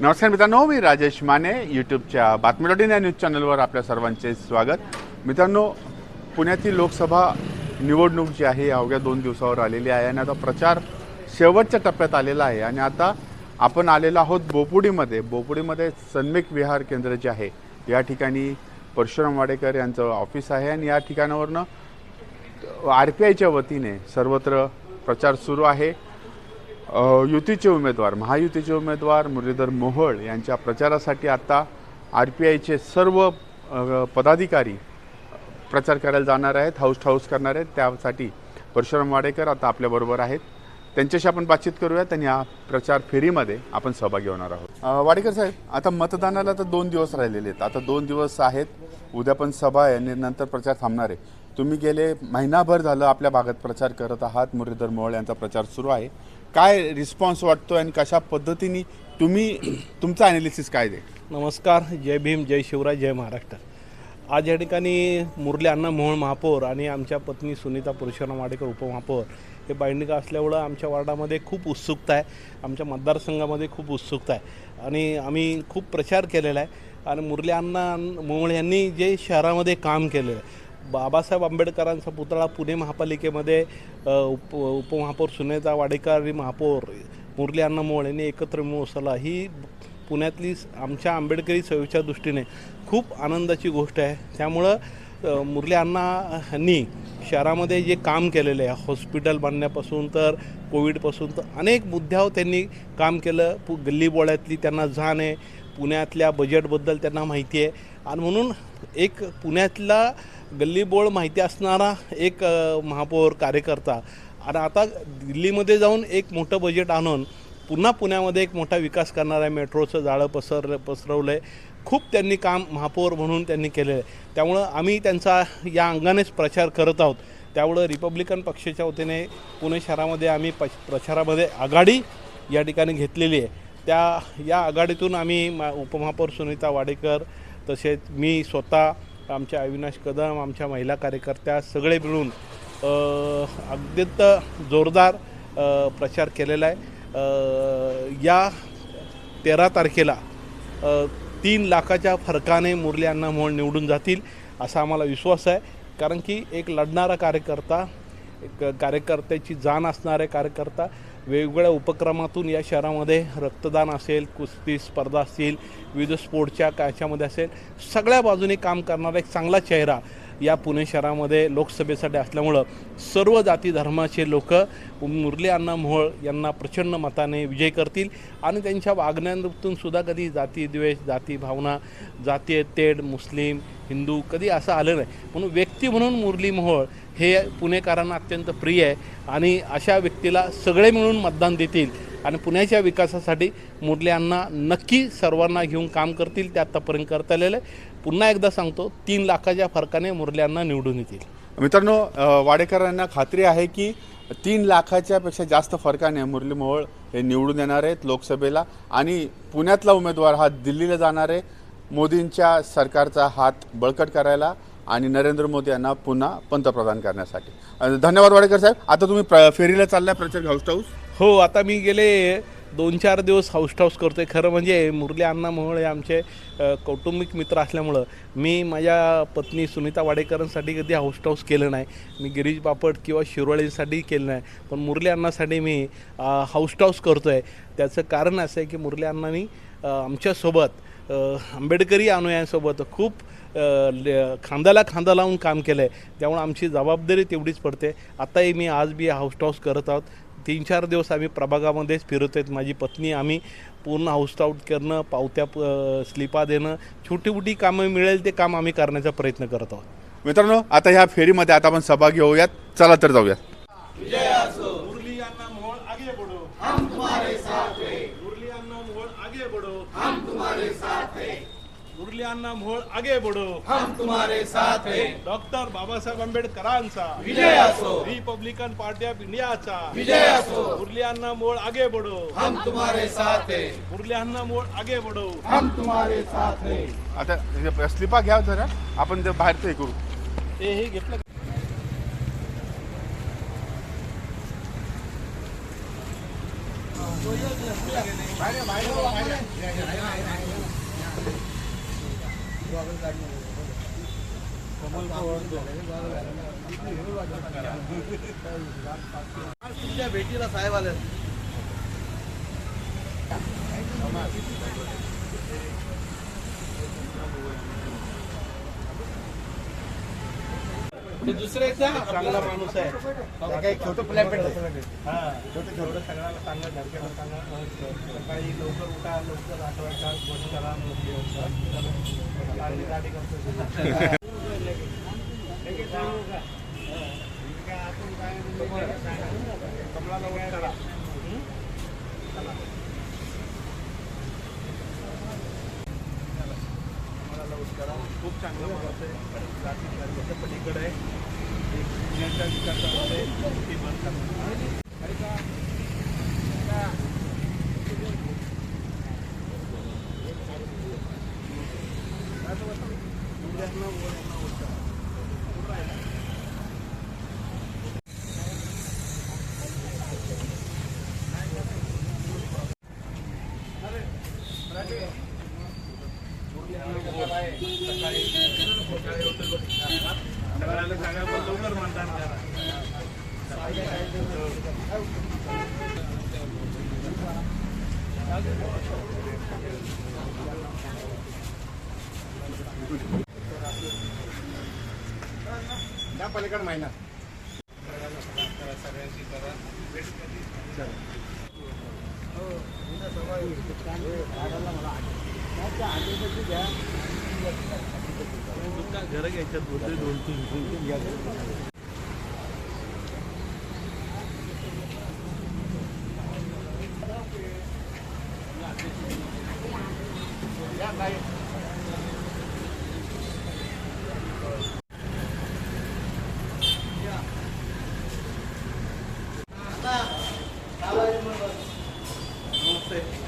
नमस्कार मित्रांनो मी राजेश माने यूट्यूबच्या बातमी डॉट इन या न्यूज चॅनलवर आपल्या सर्वांचे स्वागत. मित्रांनो पुण्यातील लोकसभा निवडणूक जी आहे अवघ्या दोन दिवसावर आलेली आहे आणि आता प्रचार शेवटच्या टप्प्यात आलेला आहे. आणि आता आपण आलेलो आहोत बोपुडीमध्ये. बोपुडीमध्ये सन्मिक विहार केंद्र जे आहे या ठिकाणी परशुराम वाडेकर यांचं ऑफिस आहे आणि या ठिकाणावरनं आर पी आयच्या वतीने सर्वत्र प्रचार सुरू आहे. युतीचे उमेदवार महायुतीचे उमेदवार मुरलीधर मोहोळ यांच्या प्रचारासाठी आता आर पी आयचे सर्व पदाधिकारी प्रचार करायला जाणार आहेत हाऊस हाऊस करणार आहेत. त्यासाठी परशुराम वाडेकर आता आपल्याबरोबर आहेत. त्यांच्याशी आपण बातचीत करूयात आणि या प्रचार फेरीमध्ये आपण सहभागी होणार आहोत. वाडेकर साहेब आता मतदानाला तर दोन दिवस राहिलेले आहेत. आता दोन दिवस आहेत. उद्या पण सभा आहे आणि नंतर प्रचार थांबणार आहे. तुम्ही गेले महिनाभर झालं आपल्या भागात प्रचार करत आहात मुरलीधर मोहोळ यांचा प्रचार सुरू आहे. काय रिस्पॉन्स वाटतो आणि कशा पद्धतीने तुम्ही तुमचं ॲनालिसिस काय दे नमस्कार जय भीम जय शिवराय जय महाराष्ट्र. आज या ठिकाणी मुरली अण्णा मोहळ महापौर आणि आमच्या पत्नी सुनीता पुरुषोत्तम वाडेकर उपमहापौर हे बाइंडिका असल्यामुळं आमच्या वार्डामध्ये खूप उत्सुकता आहे. आमच्या मतदारसंघामध्ये खूप उत्सुकता आहे. आणि आम्ही खूप प्रचार केलेला आहे. आणि मुरली अण्णा मोहोळ यांनी जे शहरामध्ये काम केलेलं आहे बाबासाहेब आंबेडकरांचा पुतळा पुणे महापालिकेमध्ये उप उपमहापौर सुनेता वाडेकर आणि महापौर मुरली अण्णामोळ यांनी एकत्र मिळून उचलला. ही पुण्यातली आमच्या आंबेडकरी सेवेच्या दृष्टीने खूप आनंदाची गोष्ट आहे. त्यामुळं मुरली अण्णांनी शहरामध्ये जे काम केलेलं आहे हॉस्पिटल बांधण्यापासून तर कोविडपासून तर अनेक मुद्द्यावर त्यांनी काम केलं. पु गल्लीबोळ्यातली त्यांना जाण आहे. पुण्यातल्या बजेटबद्दल त्यांना माहिती आहे. आणि म्हणून एक पुण्यातला गल्लीबोळ माहिती असणारा एक महापौर कार्यकर्ता. आणि आता दिल्लीमध्ये जाऊन एक मोठं बजेट आणून पुन्हा पुण्यामध्ये एक मोठा विकास करणार आहे मेट्रोचं जाळं पसर पसरवलं आहे खूप त्यांनी काम महापौर म्हणून त्यांनी केलेलं आहे. त्यामुळं आम्ही त्यांचा या अंगानेच प्रचार करत आहोत. त्यामुळं रिपब्लिकन पक्षाच्या वतीने पुणे शहरामध्ये आम्ही प प्रचारामध्ये आघाडी या ठिकाणी घेतलेली आहे. त्या या आघाडीतून आम्ही मा उपमहापौर सुनीता वाडेकर तसेच मी स्वतः आमच्या अविनाश कदम आमच्या महिला कार्यकर्त्या सगळे मिळून अ, अत्यंत जोरदार प्रचार केलेला आहे. या तेरा तारखेला तीन लाखाच्या फरकाने मुरली अण्णा मोहन निवडून जातील असा आम्हाला विश्वास आहे. कारण की एक लढणारा कार्यकर्ता एक कार्यकर्त्याची जाण असणारे कार्यकर्ता वेगवेगळ्या उपक्रमातून या शहरामध्ये रक्तदान असेल कुस्ती स्पर्धा असतील विविध स्पोर्टच्या काच्यामध्ये असेल सगळ्या बाजूने काम करणारा एक चांगला चेहरा या पुणे शहरामध्ये लोकसभेसाठी असल्यामुळं सर्व जाती धर्माचे लोक मुरली अण्णा मोहोळ यांना प्रचंड मताने विजय करतील आणि त्यांच्या वागण्यातून सुद्धा कधी जाती द्वेष जाती भावना जातीय तेढ मुस्लिम हिंदू कधी असं आलं नाही. म्हणून व्यक्ती म्हणून मुरली मोहोळ हे पुणेकरांना अत्यंत प्रिय आहे आणि अशा व्यक्तीला सगळे मिळून मतदान देतील आणि पुण्याच्या विकासासाठी मुरली नक्की सर्वांना घेऊन काम करतील ते आत्तापर्यंत करता आलेलं आहे पुन्हा एकदा सांगतो तीन लाखाच्या फरकाने मुरल्यांना निवडून येतील. मित्रांनो वाडेकरांना खात्री आहे की तीन लाखाच्या पेक्षा जास्त फरकाने मुरली मोहोळ हे निवडून येणार आहेत लोकसभेला आणि पुण्यातला उमेदवार हा दिल्लीला जाणार आहे. मोदींच्या सरकारचा हात बळकट करायला आणि नरेंद्र मोदी यांना पुन्हा पंतप्रधान करण्यासाठी. धन्यवाद वाडेकर साहेब. आता तुम्ही प्र फेरीला चाललाय प्रचार हाऊस हाऊस हो आता मी गेले दोन चार दिवस हाऊस टाऊस करतोय. खरं म्हणजे मुरली अण्णा मोहोळ हे आमचे कौटुंबिक मित्र असल्यामुळं मी माझ्या पत्नी सुनीता वाडेकरांसाठी कधी हाऊस हाऊस केलं नाही. मी गिरीश बापट किंवा शिरोळीसाठी केलं नाही. पण मुरली अण्णासाठी मी हाऊस्ट हाऊस करतो आहे त्याचं कारण असं आहे की मुरली अण्णांनी आमच्यासोबत आंबेडकरी अनुयायांसोबत खूप ल- खांद्याला खांदा लावून काम केलं आहे त्यामुळे आमची जबाबदारी तेवढीच पडते. आताही मी आज बी हाऊस टाऊस करत आहोत. तीन चार दिवस आम्ही प्रभागामध्येच फिरत आहेत. माझी पत्नी आम्ही पूर्ण हाऊस आऊट करणं पावत्या स्लिपा देणं छोटी मोठी कामं मिळेल ते काम आम्ही करण्याचा प्रयत्न करत आहोत. मित्रांनो आता ह्या फेरीमध्ये आता आपण सहभागी होऊयात. चला तर जाऊयात मुरली अण्णा मोहोळ आगे बढ़ो हम तुम्हारे साथ हैं मुरली अण्णा मोहोळ आगे बढ़ो हम तुम्हारे साथ हैं मुरली अण्णा मोहोळ आगे बढ़ो हम तुम्हारे साथ हैं. डॉक्टर बाबासाहेब आंबेडकरांचा. विजय असो. रिपब्लिकन पार्टी ऑफ इंडियाचा. विजय असो. मुरली अण्णा मोहोळ आगे बढ़ो हम तुम्हारे साथ हैं. मुरली अण्णा मोहोळ आगे बढ़ो आता स्लिपा घ्या जरा. आपण ते बाहेरचं हे करू. ते हे घेतलं. तुमच्या भेटीला साहेब आले समाज दुसरे चांगला माणूस आहे. काही छोटं प्लॅपेट छोटं छोटं. सगळ्याला सांगा घरच्यांना सांगा सकाळी लवकर उठा लवकर करा कमळाला वोट करा. खूप चांगलं माणूस आहे जाती धर्माच्या पलीकडे आहे एक पुण्याच्या विकासामध्ये ती मन करणार सगळ्याला सांगा पण लवकर मतदान करा त्या पलीकडे महिना. घर घ्यायच्यात होते दोन तीन नमस्ते नाही इकडून जाऊ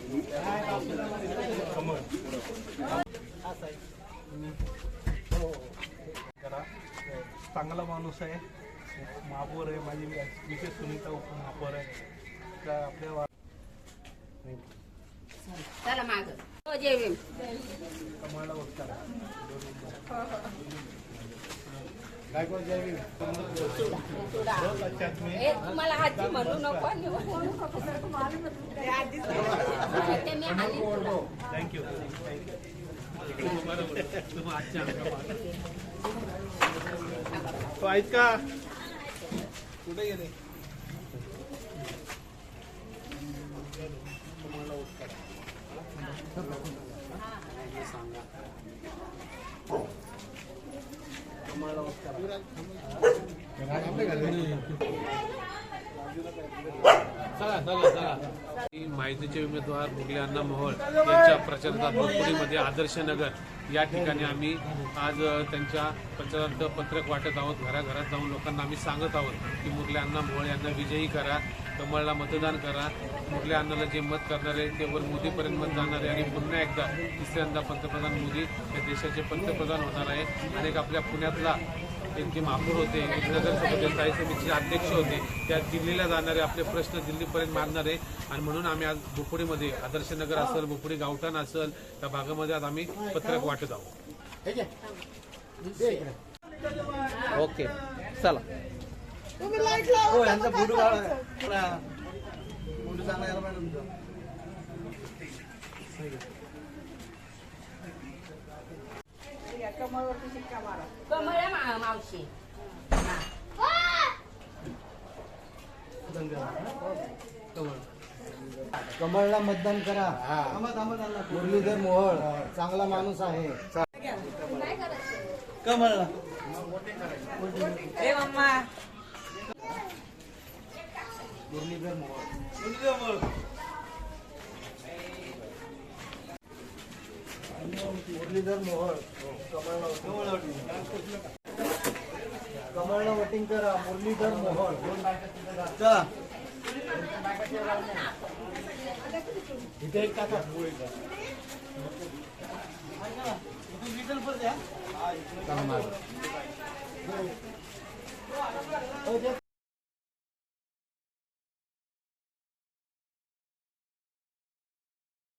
चांगला माणूस आहे. महापौर आहे माझी विशेष सुनीता उपमहापौर आहे. का आपल्या वा- चला माग. हो जय भीम. कमळाला वोट करा. गायकवाड जय भीम. बहुत अच्छा आदमी है तुम्हाला आजी म्हणू नको. थँक्यू तो आहेत का? कुठे गेले? मी माहितीचे उमेदवार मुरली अण्णा मोहोळ यांच्या प्रचारार्थ भोजपुरीमध्ये आदर्श नगर या ठिकाणी आम्ही आज त्यांच्या प्रचारार्थ पत्रक वाटत आहोत. घराघरात जाऊन लोकांना आम्ही सांगत आहोत की मुरली अण्णा मोहोळ यांना विजयी करा कमळला मतदान करा. मुरली अण्णाला जे मत करणारे आहे ते वर मोदीपर्यंत मत जाणारे आणि पुन्हा एकदा तिसऱ्यांदा पंतप्रधान मोदी या देशाचे पंतप्रधान होणार आहे. आणि आपल्या पुण्यातला त्यांचे महापौर होते नगरसभेचे स्थायी समितीचे अध्यक्ष होते. त्या दिल्लीला जाणारे आपले प्रश्न दिल्लीपर्यंत मांडणारे आणि म्हणून आम्ही आज भोपडीमध्ये आदर्श नगर असेल भोपडी गावठाण असेल त्या भागामध्ये आज आम्ही पत्रक वाटत आहोत. ओके चला. हो यांचा चांगला यायला पाहिजे तुमचा. कमळ आहे मा- मावशी. कमळला मतदान करा. मुरलीधर मोहोळ. चांगला माणूस आहे. कमळला मुरलीधर मोहोळ. मुरलीधर मोहोळ कमळ कमळनं करा मुरलीधर मोहोळ इथे एक टाका इथून द्या